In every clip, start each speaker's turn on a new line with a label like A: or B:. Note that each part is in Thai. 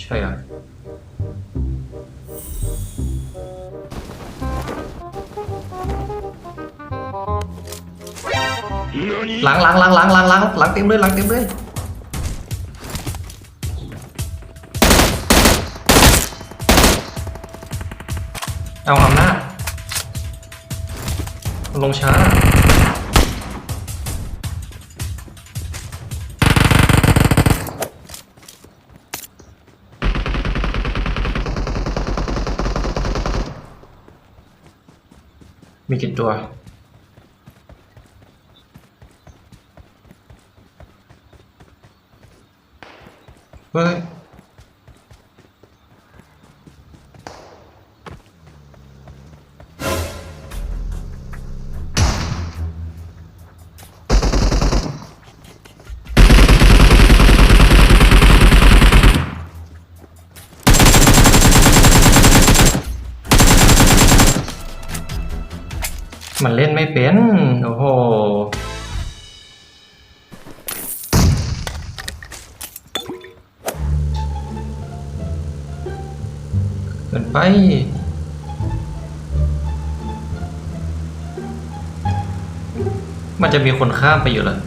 A: ใช่เหรอหลังหลังหลังหลังห ลงหลังหลังเต็มเลยหลังเต็มเลยเอาอำนาจลงช้า มีกี่ตัว มันเล่นไม่เป็น โอ้โห เกินไปมันจะมีคนข้ามไปอยู่เหรอ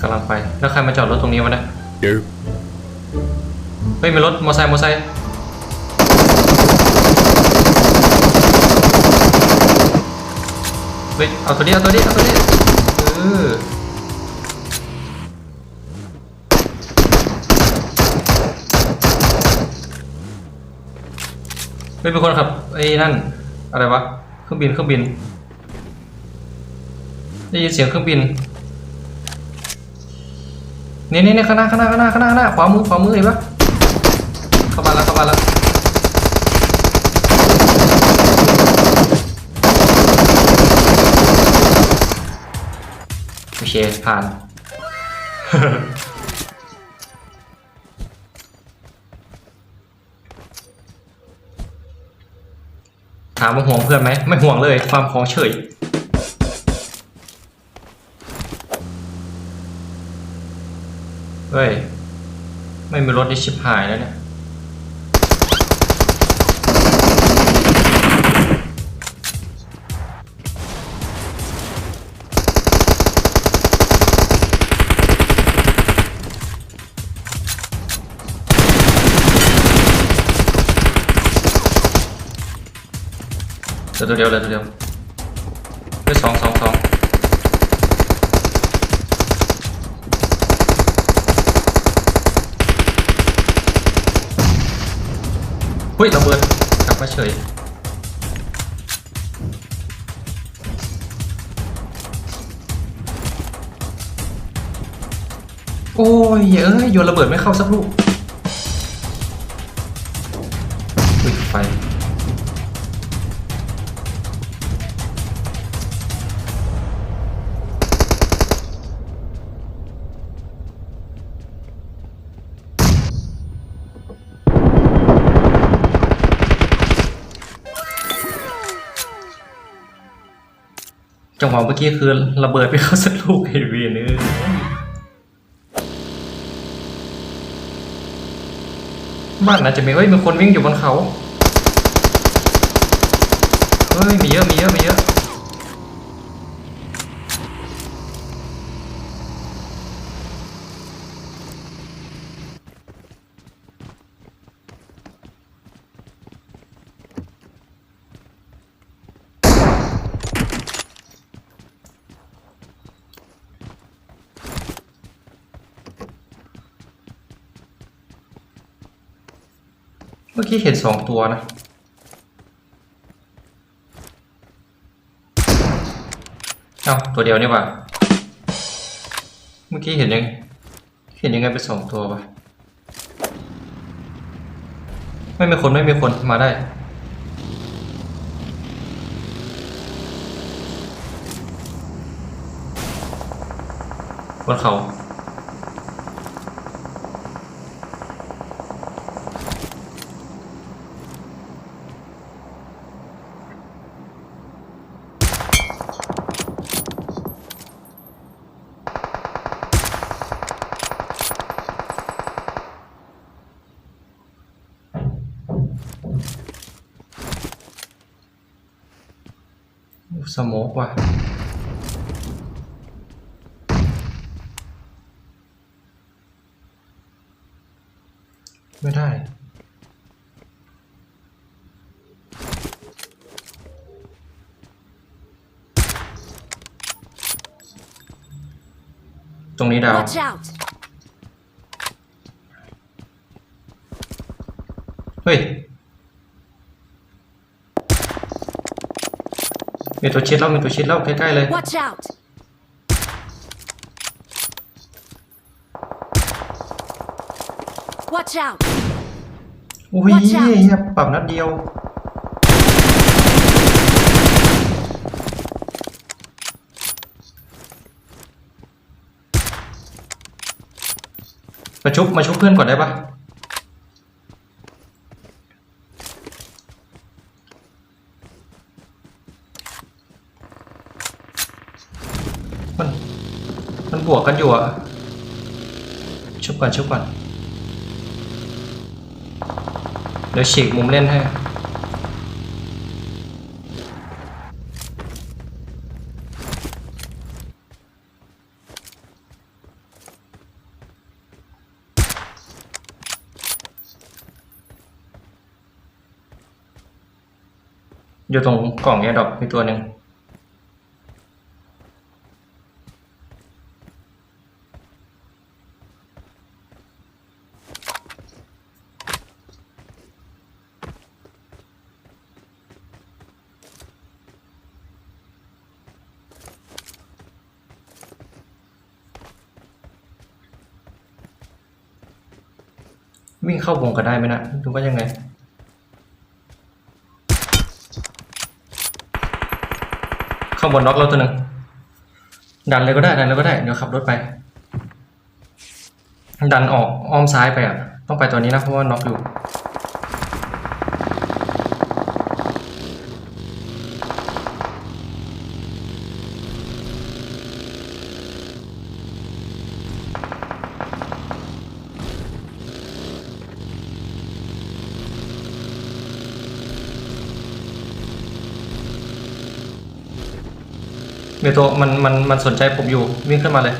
A: กำลังไป แล้วใครมาจอดรถตรงนี้วะเนี่ย
B: Nope.
A: เฮ้ยมีรถมอไซค์มอไซค์เฮ้ยเอาตัวนี้เอาตัวนี้เอาตัวนี้เออเฮ้ยเป็นคนขับไอ้นั่นอะไรวะเครื่องบินเครื่องบินได้ยินเสียงเครื่องบินนี่นี่นี่ข้างหน้าข้างหน้าข้างหน้าข้างหน้าข้างหน้าขวามือขวามือเห็นปะ เข้ามาแล้วเข้ามาแล้วโอเคผ่าน ถามว่าห่วงเพื่อนไหม ไม่ห่วงเลย ความของเฉยเฮ้ย ไม่มีรถที่ชิบหายแล้วเนี่ย เดี๋ยวตัวเดียวเดี๋ยวตัวเดียวเฮ้ยสองสองสองเฮ้ยระเบิดกลับมาเฉยโอ้ยเอ้ยโยนระเบิดไม่เข้าสักลูกปิดไฟ จังหวะเมื่อกี้คือระเบิดไปเข้าสักลูกเฮเวียนเออบ้านน่าจะมีเฮ้ยมีคนวิ่งอยู่บนเขา เฮ้ยมีเยอะมีเยอะมีเยอะ เมื่อกี้เห็นสองตัวนะ เอ้า ตัวเดียวนี่หว่า เมื่อกี้เห็นยัง เห็นยังไงเป็นสองตัววะไม่มีคนไม่มีคนมาได้บนเขา สโมกว่ะไม่ได้ ตรงนี้ดาว
B: Watch out!
A: เฮ้ย มีตัวชิดแล้วมีตัวชิดแล้วใกล้ๆเลย
B: Watch out! Watch out!
A: อุ้ย
B: Watch out
A: เหี้ยปรับนัดเดียว มาชุบมาชุบเพื่อนก่อนได้ปะมัน มันบวกกันอยู่อะ ชุบก่อนชุบก่อน เดี๋ยวฉีกมุมเล่นให้อยู่ตรงกล่องแอร์ดรอปมีตัวหนึ่ง วิ่งเข้าวงก็ได้ไหมนะดูว่ายังไง ข้างบนน็อกเราตัวหนึ่งดันเลยก็ได้ดันเลยก็ได้ เดี๋ยวขับรถไป ดันออกอ้อมซ้ายไปอะ ต้องไปตัวนี้นะเพราะว่าน็อกอยู่ เมียตัวมันมันมันสนใจผมอยู่วิ่งขึ้นมาเลย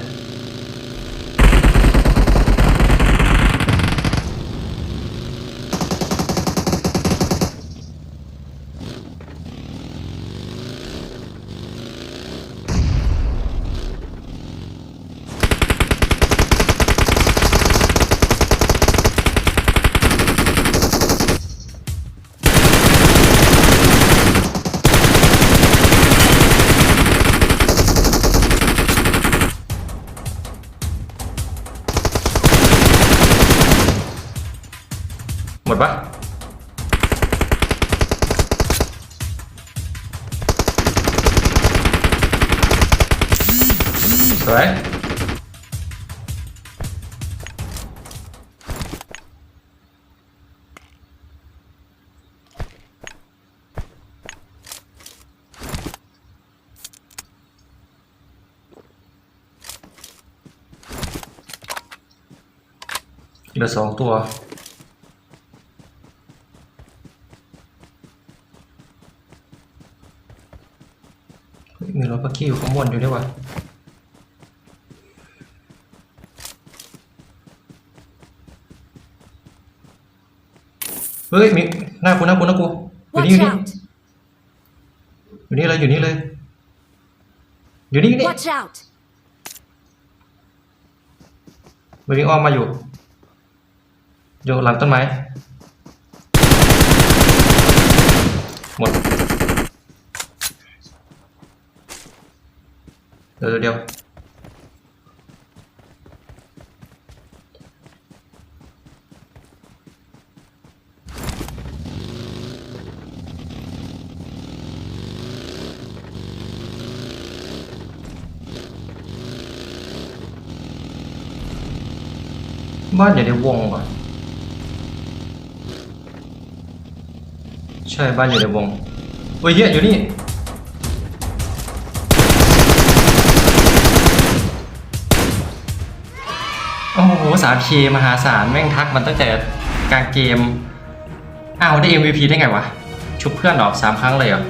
A: หมดปะสวยเหลือสองตัว เฮ้ย มีรถพักกี้อยู่ข้างบนอยู่ด้วยวะเฮ้ยมีหน้ากูหน้ากูหน้ากูอยู่
B: Watch
A: นี่อยู่นี่
B: out!
A: อยู่นี่เลยอยู่นี่เลย อยู่นี่อยู่นี่
B: Watch out!
A: มันวิ่งอ้อมมาอยู่ อยู่หลังต้นไม้ หมด เดี๋ยวเดี๋ยวบ้านอยู่ในวงป่ะใช่บ้านอยู่ในวงเฮ้ยเหี้ยอยู่นี่ โอ้โหสามเคมหาศาลแม่งทักมันตั้งแต่กลางเกม อ้าวได้ MVP ได้ไงวะ ชุบเพื่อนหรอสามครั้งเลยเหรอ